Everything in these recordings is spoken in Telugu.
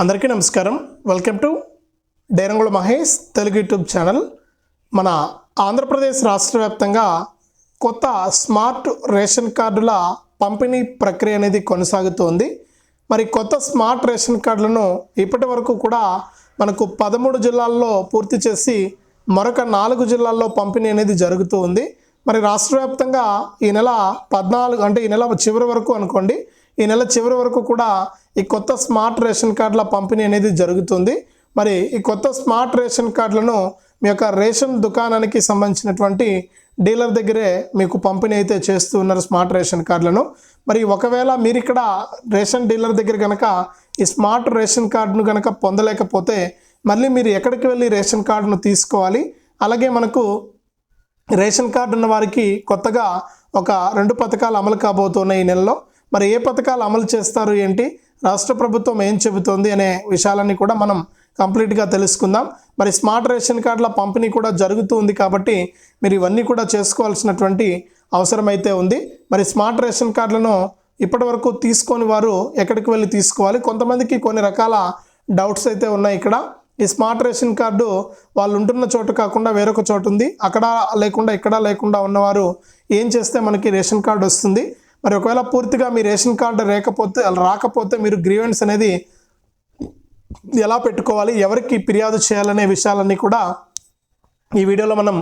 అందరికీ నమస్కారం. వెల్కమ్ టు డైరంగుళ మహేష్ తెలుగు యూట్యూబ్ ఛానల్. మన ఆంధ్రప్రదేశ్ రాష్ట్ర వ్యాప్తంగా కొత్త స్మార్ట్ రేషన్ కార్డుల పంపిణీ ప్రక్రియ అనేది కొనసాగుతోంది. మరి కొత్త స్మార్ట్ రేషన్ కార్డులను ఇప్పటి వరకు కూడా మనకు పదమూడు జిల్లాల్లో పూర్తి చేసి మరొక నాలుగు జిల్లాల్లో పంపిణీ అనేది జరుగుతూ ఉంది మరి రాష్ట్ర వ్యాప్తంగా ఈ నెల పద్నాలుగు అంటే ఈ నెల చివరి వరకు అనుకోండి ఈ నెల చివరి వరకు కూడా ఈ కొత్త స్మార్ట్ రేషన్ కార్డుల పంపిణీ అనేది జరుగుతుంది. మరి ఈ కొత్త స్మార్ట్ రేషన్ కార్డులను మీ యొక్క రేషన్ దుకాణానికి సంబంధించినటువంటి డీలర్ దగ్గరే మీకు పంపిణీ అయితే చేస్తూ ఉన్నారు స్మార్ట్ రేషన్ కార్డులను. మరి ఒకవేళ మీరు ఇక్కడ రేషన్ డీలర్ దగ్గర కనుక ఈ స్మార్ట్ రేషన్ కార్డును కనుక పొందలేకపోతే మళ్ళీ మీరు ఎక్కడికి వెళ్ళి రేషన్ కార్డును తీసుకోవాలి? అలాగే మనకు రేషన్ కార్డు ఉన్న వారికి కొత్తగా ఒక రెండు పథకాలు అమలు కాబోతున్నాయి ఈ నెలలో. మరి ఏ పథకాలు అమలు చేస్తారు ఏంటి? రాష్ట్ర ప్రభుత్వం ఏం చెబుతోంది అనే విషయాలన్నీ కూడా మనం కంప్లీట్గా తెలుసుకుందాం. మరి స్మార్ట్ రేషన్ కార్డుల పంపిణీ కూడా జరుగుతూ ఉంది కాబట్టి మీరు ఇవన్నీ కూడా చేసుకోవాల్సినటువంటి అవసరం అయితే ఉంది. మరి స్మార్ట్ రేషన్ కార్డులను ఇప్పటివరకు తీసుకొని వారు ఎక్కడికి వెళ్ళి తీసుకోవాలి? కొంతమందికి కొన్ని రకాల డౌట్స్ అయితే ఉన్నాయి ఇక్కడ. ఈ స్మార్ట్ రేషన్ కార్డు వాళ్ళు ఉంటున్న చోటు కాకుండా వేరొక చోటు ఉంది. అక్కడ లేకుండా ఇక్కడ లేకుండా ఉన్నవారు ఏం చేస్తే మనకి రేషన్ కార్డు వస్తుంది? మరి ఒకవేళ పూర్తిగా మీ రేషన్ కార్డు లేకపోతే రాకపోతే మీరు గ్రీవెన్స్ అనేది ఎలా పెట్టుకోవాలి ఎవరికి ఫిర్యాదు చేయాలనే విషయాలన్నీ కూడా ఈ వీడియోలో మనం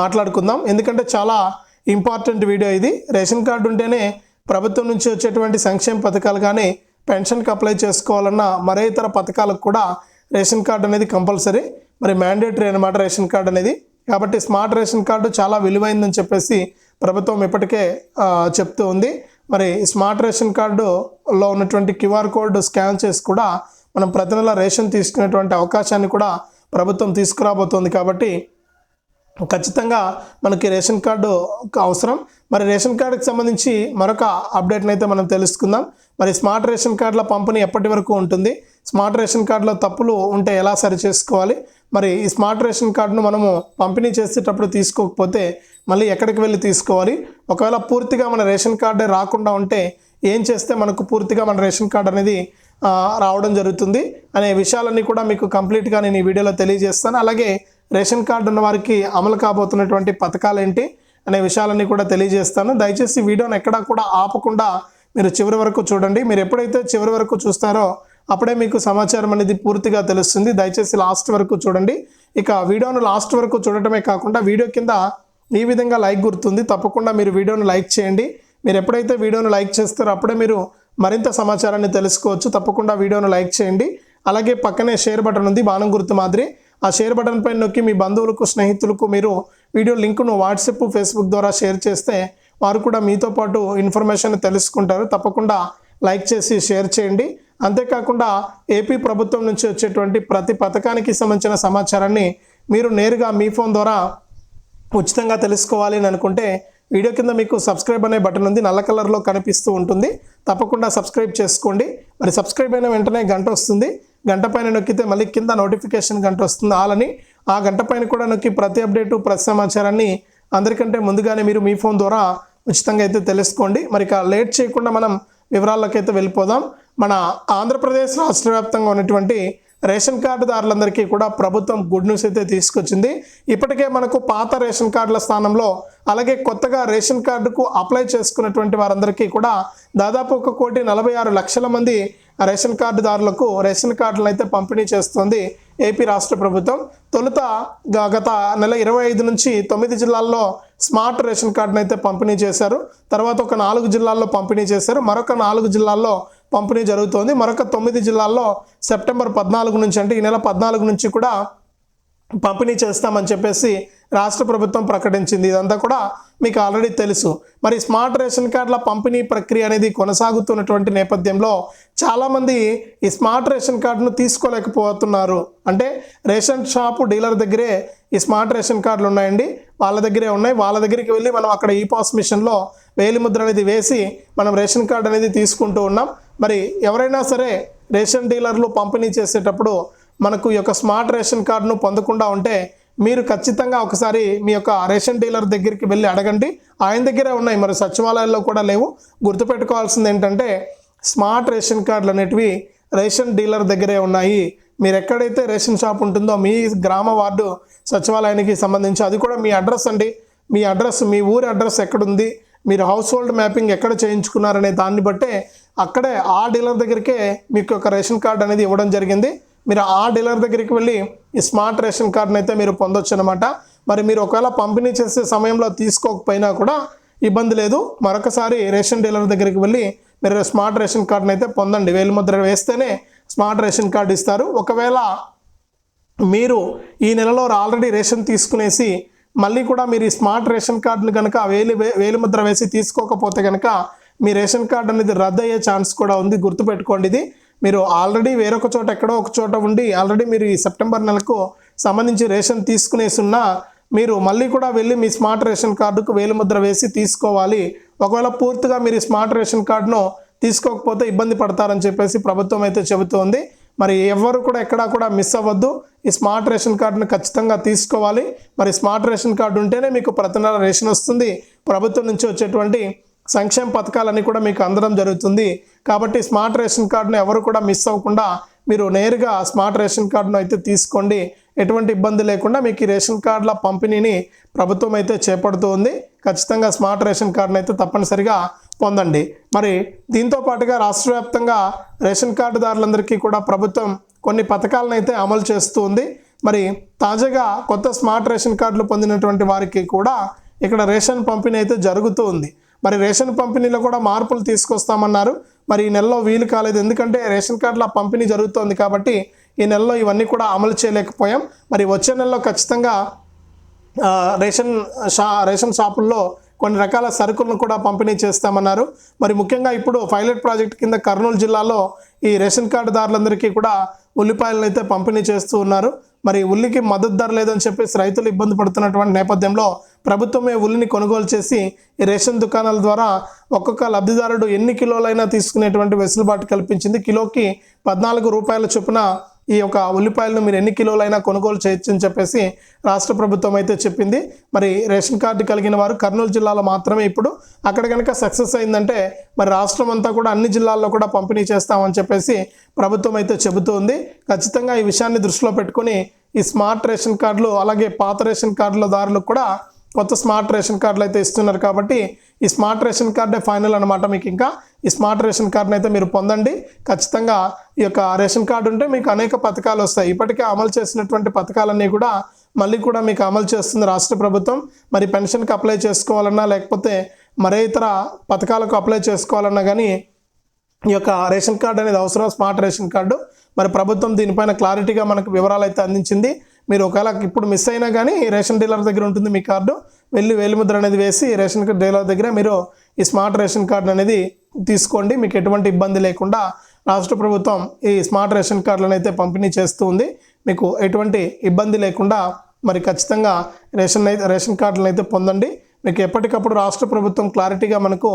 మాట్లాడుకుందాం. ఎందుకంటే చాలా ఇంపార్టెంట్ వీడియో ఇది. రేషన్ కార్డు ఉంటేనే ప్రభుత్వం నుంచి వచ్చేటువంటి సంక్షేమ పథకాలు కానీ పెన్షన్కి అప్లై చేసుకోవాలన్నా మరే ఇతర పథకాలకు కూడా రేషన్ కార్డు అనేది కంపల్సరీ. మరి మ్యాండేటరీ అనమాట రేషన్ కార్డు అనేది. కాబట్టి స్మార్ట్ రేషన్ కార్డు చాలా విలువైందని చెప్పేసి ప్రభుత్వం ఇప్పటికే చెప్తూ ఉంది. మరి స్మార్ట్ రేషన్ కార్డులో ఉన్నటువంటి క్యూఆర్ కోడ్ స్కాన్ చేసి కూడా మనం ప్రతి నెల రేషన్ తీసుకునేటువంటి అవకాశాన్ని కూడా ప్రభుత్వం తీసుకురాబోతోంది కాబట్టి ఖచ్చితంగా మనకి రేషన్ కార్డు అవసరం. మరి రేషన్ కార్డుకి సంబంధించి మరొక అప్డేట్ని అయితే మనం తెలుసుకుందాం. మరి స్మార్ట్ రేషన్ కార్డుల పంపిణీ ఎప్పటి వరకు ఉంటుంది? స్మార్ట్ రేషన్ కార్డులో తప్పులు ఉంటే ఎలా సరి చేసుకోవాలి మరి ఈ స్మార్ట్ రేషన్ కార్డును మనము పంపిణీ చేసేటప్పుడు తీసుకోకపోతే మళ్ళీ ఎక్కడికి వెళ్ళి తీసుకోవాలి? ఒకవేళ పూర్తిగా మన రేషన్ కార్డే రాకుండా ఉంటే ఏం చేస్తే మనకు పూర్తిగా మన రేషన్ కార్డు అనేది రావడం జరుగుతుంది? అనే విషయాలన్నీ కూడా మీకు కంప్లీట్గా నేను ఈ వీడియోలో తెలియజేస్తాను. అలాగే రేషన్ కార్డు ఉన్న వారికి అమలు కాబోతున్నటువంటి పథకాలు ఏంటి అనే విషయాలన్నీ కూడా తెలియజేస్తాను. దయచేసి వీడియోని ఎక్కడా కూడా ఆపకుండా మీరు చివరి వరకు చూడండి. మీరు ఎప్పుడైతే చివరి వరకు చూస్తారో అప్పుడే మీకు సమాచారం అనేది పూర్తిగా తెలుస్తుంది. దయచేసి లాస్ట్ వరకు చూడండి. ఇక వీడియోను లాస్ట్ వరకు చూడటమే కాకుండా వీడియో కింద ఈ విధంగా లైక్ గుర్తుంది. తప్పకుండా మీరు వీడియోను లైక్ చేయండి. మీరు ఎప్పుడైతే వీడియోను లైక్ చేస్తారో అప్పుడే మీరు మరింత సమాచారాన్ని తెలుసుకోవచ్చు. తప్పకుండా వీడియోను లైక్ చేయండి. అలాగే పక్కనే షేర్ బటన్ ఉంది. బాణం గుర్తు మాదిరి. ఆ షేర్ బటన్ పైన నొక్కి మీ బంధువులకు స్నేహితులకు మీరు వీడియో లింక్ను వాట్సాప్ ఫేస్బుక్ ద్వారా షేర్ చేస్తే వారు కూడా మీతో పాటు ఇన్ఫర్మేషన్ తెలుసుకుంటారు. తప్పకుండా లైక్ చేసి షేర్ చేయండి. అంతేకాకుండా ఏపీ ప్రభుత్వం నుంచి వచ్చేటువంటి ప్రతి పథకానికి సంబంధించిన సమాచారాన్ని మీరు నేరుగా మీ ఫోన్ ద్వారా ఉచితంగా తెలుసుకోవాలి అని అనుకుంటే వీడియో కింద మీకు సబ్స్క్రైబ్ అనే బటన్ ఉంది. నల్ల కలర్లో కనిపిస్తూ ఉంటుంది. తప్పకుండా సబ్స్క్రైబ్ చేసుకోండి. మరి సబ్స్క్రైబ్ అయిన వెంటనే గంట వస్తుంది. గంట పైన నొక్కితే మళ్ళీ కింద నోటిఫికేషన్ గంట వస్తుంది. ఆలని ఆ గంట పైన కూడా నొక్కి ప్రతి అప్డేటు ప్రతి సమాచారాన్ని అందరికంటే ముందుగానే మీరు మీ ఫోన్ ద్వారా ఉచితంగా అయితే తెలుసుకోండి. మరి ఇక లేట్ చేయకుండా మనం వివరాల్లోకి అయితే వెళ్ళిపోదాం. మన ఆంధ్రప్రదేశ్ రాష్ట్ర వ్యాప్తంగా ఉన్నటువంటి రేషన్ కార్డుదారులందరికీ కూడా ప్రభుత్వం గుడ్ న్యూస్ అయితే తీసుకొచ్చింది. ఇప్పటికే మనకు పాత రేషన్ కార్డుల స్థానంలో అలాగే కొత్తగా రేషన్ కార్డుకు అప్లై చేసుకున్నటువంటి వారందరికీ కూడా దాదాపు ఒక కోటి నలభై ఆరు లక్షల మంది రేషన్ కార్డుదారులకు రేషన్ కార్డులను అయితే పంపిణీ చేస్తుంది ఏపీ రాష్ట్ర ప్రభుత్వం. తొలుత గత నెల ఇరవై ఐదు నుంచి తొమ్మిది జిల్లాల్లో స్మార్ట్ రేషన్ కార్డును అయితే పంపిణీ చేశారు. తర్వాత ఒక నాలుగు జిల్లాల్లో పంపిణీ చేశారు. మరొక నాలుగు జిల్లాల్లో పంపిణీ జరుగుతోంది. మరొక తొమ్మిది జిల్లాల్లో సెప్టెంబర్ పద్నాలుగు నుంచి అంటే ఈ నెల పద్నాలుగు నుంచి కూడా పంపిణీ చేస్తామని చెప్పేసి రాష్ట్ర ప్రభుత్వం ప్రకటించింది. ఇదంతా కూడా మీకు ఆల్రెడీ తెలుసు. మరి స్మార్ట్ రేషన్ కార్డుల పంపిణీ ప్రక్రియ అనేది కొనసాగుతున్నటువంటి నేపథ్యంలో చాలామంది ఈ స్మార్ట్ రేషన్ కార్డును తీసుకోలేకపోతున్నారు. అంటే రేషన్ షాపు డీలర్ దగ్గరే ఈ స్మార్ట్ రేషన్ కార్డులు ఉన్నాయండి. వాళ్ళ దగ్గరే ఉన్నాయి. వాళ్ళ దగ్గరికి వెళ్ళి మనం అక్కడ ఈ పాస్ మిషన్లో వేలిముద్ర అనేది వేసి మనం రేషన్ కార్డు అనేది తీసుకుంటూ ఉన్నాం. మరి ఎవరైనా సరే రేషన్ డీలర్లు పంపిణీ చేసేటప్పుడు మనకు ఈ యొక్క స్మార్ట్ రేషన్ కార్డును పొందకుండా ఉంటే మీరు ఖచ్చితంగా ఒకసారి మీ యొక్క రేషన్ డీలర్ దగ్గరికి వెళ్ళి అడగండి. ఆయన దగ్గరే ఉన్నాయి. మరి సచివాలయాల్లో కూడా లేవు. గుర్తుపెట్టుకోవాల్సింది ఏంటంటే స్మార్ట్ రేషన్ కార్డులు అనేటివి రేషన్ డీలర్ దగ్గరే ఉన్నాయి. మీరు ఎక్కడైతే రేషన్ షాప్ ఉంటుందో మీ గ్రామ వార్డు సచివాలయానికి సంబంధించి అది కూడా మీ అడ్రస్ అండి. మీ అడ్రస్ మీ ఊరి అడ్రస్ ఎక్కడుంది? మీరు హౌస్ హోల్డ్ మ్యాపింగ్ ఎక్కడ చేయించుకున్నారనే దాన్ని బట్టే అక్కడే ఆ డీలర్ దగ్గరికే మీకు ఒక రేషన్ కార్డు అనేది ఇవ్వడం జరిగింది. మీరు ఆ డీలర్ దగ్గరికి వెళ్ళి ఈ స్మార్ట్ రేషన్ కార్డును అయితే మీరు పొందొచ్చు అనమాట మరి మీరు ఒకవేళ పంపిణీ చేసే సమయంలో తీసుకోకపోయినా కూడా ఇబ్బంది లేదు. మరొకసారి రేషన్ డీలర్ దగ్గరికి వెళ్ళి మీరు స్మార్ట్ రేషన్ కార్డును అయితే పొందండి. వేలిముద్ర వేస్తేనే స్మార్ట్ రేషన్ కార్డు ఇస్తారు. ఒకవేళ మీరు ఈ నెలలో ఆల్రెడీ రేషన్ తీసుకునేసి మళ్ళీ కూడా మీరు ఈ స్మార్ట్ రేషన్ కార్డును కనుక వేలి వేలిముద్ర వేసి తీసుకోకపోతే కనుక మీ రేషన్ కార్డు అనేది రద్దు అయ్యే ఛాన్స్ కూడా ఉంది. గుర్తుపెట్టుకోండి ఇది. మీరు ఆల్రెడీ వేరొక చోట ఎక్కడో ఒక చోట ఉండి ఆల్రెడీ మీరు ఈ సెప్టెంబర్ నెలకు సంబంధించి రేషన్ తీసుకునేసున్నా మీరు మళ్ళీ కూడా వెళ్ళి మీ స్మార్ట్ రేషన్ కార్డుకు వేలిముద్ర వేసి తీసుకోవాలి. ఒకవేళ పూర్తిగా మీరు ఈ స్మార్ట్ రేషన్ కార్డును తీసుకోకపోతే ఇబ్బంది పడతారని చెప్పేసి ప్రభుత్వం అయితే చెబుతోంది. మరి ఎవరు కూడా ఎక్కడా కూడా మిస్ అవ్వద్దు. ఈ స్మార్ట్ రేషన్ కార్డును ఖచ్చితంగా తీసుకోవాలి. మరి స్మార్ట్ రేషన్ కార్డు ఉంటేనే మీకు ప్రతి నెల రేషన్ వస్తుంది. ప్రభుత్వం నుంచి వచ్చేటువంటి సంక్షేమ పథకాలన్నీ కూడా మీకు అందడం జరుగుతుంది. కాబట్టి స్మార్ట్ రేషన్ కార్డును ఎవరు కూడా మిస్ అవ్వకుండా మీరు నేరుగా స్మార్ట్ రేషన్ కార్డును అయితే తీసుకోండి. ఎటువంటి ఇబ్బంది లేకుండా మీకు ఈ రేషన్ కార్డుల పంపిణీని ప్రభుత్వం అయితే చేపడుతూ ఉంది. ఖచ్చితంగా స్మార్ట్ రేషన్ కార్డును అయితే తప్పనిసరిగా పొందండి. మరి దీంతో పాటుగా రాష్ట్ర వ్యాప్తంగా రేషన్ కార్డుదారులందరికీ కూడా ప్రభుత్వం కొన్ని పథకాలను అయితే అమలు చేస్తూ ఉంది. మరి తాజాగా కొత్త స్మార్ట్ రేషన్ కార్డులు పొందినటువంటి వారికి కూడా ఇక్కడ రేషన్ పంపిణీ అయితే జరుగుతూ ఉంది. మరి రేషన్ పంపిణీలో కూడా మార్పులు తీసుకొస్తామన్నారు. మరి ఈ నెలలో వీలు కాలేదు. ఎందుకంటే రేషన్ కార్డుల పంపిణీ జరుగుతోంది కాబట్టి ఈ నెలలో ఇవన్నీ కూడా అమలు చేయలేకపోయాం. మరి వచ్చే నెలలో ఖచ్చితంగా రేషన్ షా రేషన్ షాపుల్లో కొన్ని రకాల సరుకులను కూడా పంపిణీ చేస్తామన్నారు. మరి ముఖ్యంగా ఇప్పుడు పైలట్ ప్రాజెక్ట్ కింద కర్నూలు జిల్లాలో ఈ రేషన్ కార్డుదారులందరికీ కూడా ఉల్లిపాయలను అయితే పంపిణీ చేస్తూ ఉన్నారు. మరి ఉల్లికి మద్దతు ధర లేదని చెప్పేసి రైతులు ఇబ్బంది పడుతున్నటువంటి నేపథ్యంలో ప్రభుత్వమే ఉల్లిని కొనుగోలు చేసి ఈ రేషన్ దుకాణాల ద్వారా ఒక్కొక్క లబ్ధిదారుడు ఎన్ని కిలోలైనా తీసుకునేటువంటి వెసులుబాటు కల్పించింది. కిలోకి పద్నాలుగు రూపాయల చొప్పున ఈ యొక్క ఉల్లిపాయలను మీరు ఎన్ని కిలోలైనా కొనుగోలు చేయొచ్చని చెప్పేసి రాష్ట్ర ప్రభుత్వం అయితే చెప్పింది. మరి రేషన్ కార్డు కలిగిన వారు కర్నూలు జిల్లాలో మాత్రమే ఇప్పుడు. అక్కడ కనుక సక్సెస్ అయిందంటే మరి రాష్ట్రం అంతా కూడా అన్ని జిల్లాల్లో కూడా పంపిణీ చేస్తామని చెప్పేసి ప్రభుత్వం అయితే చెబుతోంది ఖచ్చితంగా ఈ విషయాన్ని దృష్టిలో పెట్టుకొని ఈ స్మార్ట్ రేషన్ కార్డులు అలాగే పాత రేషన్ కార్డుల దారులకు కూడా కొత్త స్మార్ట్ రేషన్ కార్డులు అయితే ఇస్తున్నారు కాబట్టి ఈ స్మార్ట్ రేషన్ కార్డే ఫైనల్ అనమాట మీకు ఇంకా. ఈ స్మార్ట్ రేషన్ కార్డుని అయితే మీరు పొందండి. ఖచ్చితంగా ఈ యొక్క రేషన్ కార్డు ఉంటే మీకు అనేక పథకాలు వస్తాయి. ఇప్పటికే అమలు చేసినటువంటి పథకాలన్నీ కూడా మళ్ళీ కూడా మీకు అమలు చేస్తుంది రాష్ట్ర ప్రభుత్వం. మరి పెన్షన్కి అప్లై చేసుకోవాలన్నా లేకపోతే మరే ఇతర పథకాలకు అప్లై చేసుకోవాలన్నా కానీ ఈ యొక్క రేషన్ కార్డు అనేది అవసరం. Smart ration card. మరి ప్రభుత్వం దీనిపైన క్లారిటీగా మనకు వివరాలు అయితే అందించింది. మీరు ఒకవేళ ఇప్పుడు మిస్ అయినా కానీ ఈ రేషన్ డీలర్ దగ్గర ఉంటుంది మీ కార్డు. వెళ్ళి వేలిముద్ర అనేది వేసి రేషన్ రేషన్ డీలర్ దగ్గర మీరు ఈ స్మార్ట్ రేషన్ కార్డు అనేది తీసుకోండి. మీకు ఎటువంటి ఇబ్బంది లేకుండా రాష్ట్ర ప్రభుత్వం ఈ స్మార్ట్ రేషన్ కార్డులను అయితే పంపిణీ చేస్తూ ఉంది. మీకు ఎటువంటి ఇబ్బంది లేకుండా మరి ఖచ్చితంగా రేషన్ అయితే రేషన్ కార్డులను అయితే పొందండి. మీకు ఎప్పటికప్పుడు రాష్ట్ర ప్రభుత్వం క్లారిటీగా మనకు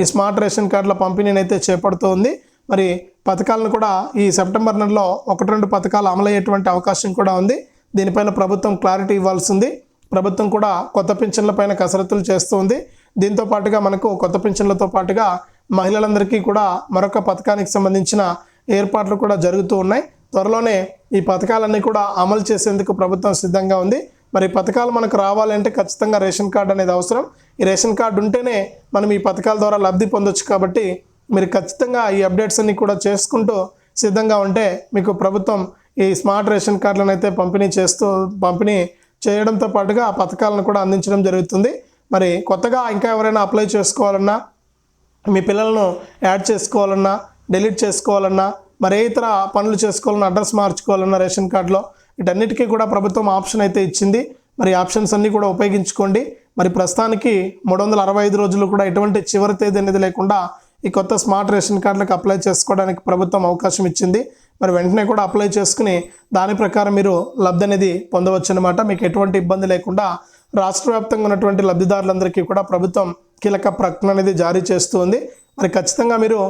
ఈ స్మార్ట్ రేషన్ కార్డుల పంపిణీని అయితే చేపడుతూ ఉంది. మరి పథకాలను కూడా ఈ సెప్టెంబర్ నెలలో ఒకటి రెండు పథకాలు అమలయ్యేటువంటి అవకాశం కూడా ఉంది. దీనిపైన ప్రభుత్వం క్లారిటీ ఇవ్వాల్సింది. ప్రభుత్వం కూడా కొత్త పింఛన్లపైన కసరత్తులు చేస్తుంది దీంతో పాటుగా మనకు కొత్త పింఛన్లతో పాటుగా మహిళలందరికీ కూడా మరొక పథకానికి సంబంధించిన ఏర్పాట్లు కూడా జరుగుతూ ఉన్నాయి. త్వరలోనే ఈ పథకాలన్నీ కూడా అమలు చేసేందుకు ప్రభుత్వం సిద్ధంగా ఉంది. మరి పథకాలు మనకు రావాలంటే ఖచ్చితంగా రేషన్ కార్డు అనేది అవసరం. ఈ రేషన్ కార్డు ఉంటేనే మనం ఈ పథకాల ద్వారా లబ్ధి పొందొచ్చు కాబట్టి మీరు ఖచ్చితంగా ఈ అప్డేట్స్ అన్ని కూడా చేసుకుంటూ సిద్ధంగా ఉంటే మీకు ప్రభుత్వం ఈ స్మార్ట్ రేషన్ కార్డులను అయితే పంపిణీ చేస్తూ పంపిణీ చేయడంతో పాటుగా ఆ పథకాలను కూడా అందించడం జరుగుతుంది. మరి కొత్తగా ఇంకా ఎవరైనా అప్లై చేసుకోవాలన్నా మీ పిల్లలను యాడ్ చేసుకోవాలన్నా డిలీట్ చేసుకోవాలన్నా మరి ఏ ఇతర పనులు చేసుకోవాలన్నా అడ్రస్ మార్చుకోవాలన్నా రేషన్ కార్డులో వీటన్నిటికీ కూడా ప్రభుత్వం ఆప్షన్ అయితే ఇచ్చింది. మరి ఆప్షన్స్ అన్నీ కూడా ఉపయోగించుకోండి. మరి ప్రస్తుతానికి మూడు వందల అరవై ఐదు రోజులు కూడా ఎటువంటి చివరి తేదీ అనేది లేకుండా ఈ కొత్త స్మార్ట్ రేషన్ కార్డులకు అప్లై చేసుకోవడానికి ప్రభుత్వం అవకాశం ఇచ్చింది. మరి వెంటనే కూడా అప్లై చేసుకుని దాని ప్రకారం మీరు లబ్ధి అనేది పొందవచ్చు అనమాట మీకు ఎటువంటి ఇబ్బంది లేకుండా రాష్ట్ర వ్యాప్తంగా ఉన్నటువంటి లబ్ధిదారులందరికీ కూడా ప్రభుత్వం కీలక ప్రకటన అనేది జారీ చేస్తూ ఉంది. మరి ఖచ్చితంగా మీరు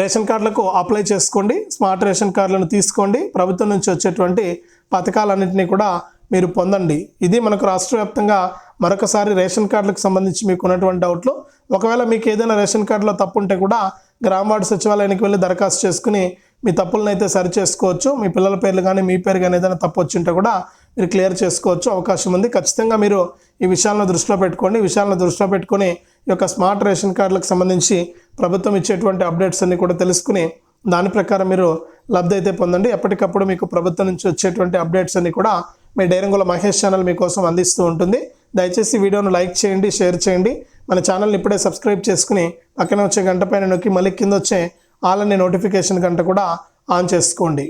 రేషన్ కార్డులకు అప్లై చేసుకోండి. స్మార్ట్ రేషన్ కార్డులను తీసుకోండి. ప్రభుత్వం నుంచి వచ్చేటువంటి పథకాలన్నింటినీ కూడా మీరు పొందండి. ఇది మనకు రాష్ట్ర వ్యాప్తంగా మరొకసారి రేషన్ కార్డులకు సంబంధించి మీకు ఉన్నటువంటి డౌట్లు. ఒకవేళ మీకు ఏదైనా రేషన్ కార్డులో తప్పు ఉంటే కూడా గ్రామ వార్డు సచివాలయానికి వెళ్ళి దరఖాస్తు చేసుకుని మీ తప్పులను అయితే సరి చేసుకోవచ్చు మీ పిల్లల పేర్లు కానీ మీ పేరు కానీ ఏదైనా తప్పు వచ్చి ఉంటే కూడా మీరు క్లియర్ చేసుకోవచ్చు అవకాశం ఉంది. ఖచ్చితంగా మీరు ఈ విషయాలను దృష్టిలో పెట్టుకోండి. ఈ విషయాలను దృష్టిలో పెట్టుకుని ఈ యొక్క స్మార్ట్ రేషన్ కార్డులకు సంబంధించి ప్రభుత్వం ఇచ్చేటువంటి అప్డేట్స్ అన్ని కూడా తెలుసుకుని దాని ప్రకారం మీరు లబ్ధి అయితే పొందండి. ఎప్పటికప్పుడు మీకు ప్రభుత్వం నుంచి వచ్చేటువంటి అప్డేట్స్ అన్ని కూడా మీ డైరంగుల మహేష్ ఛానల్ మీకోసం అందిస్తూ ఉంటుంది. దయచేసి వీడియోను లైక్ చేయండి షేర్ చేయండి. మన ఛానల్ని ఇప్పుడే సబ్స్క్రైబ్ చేసుకుని పక్కన వచ్చే గంట పైన నొక్కి మళ్ళీ కింద వచ్చే ఆల్ అనే నోటిఫికేషన్ గంట కూడా ఆన్ చేసుకోండి.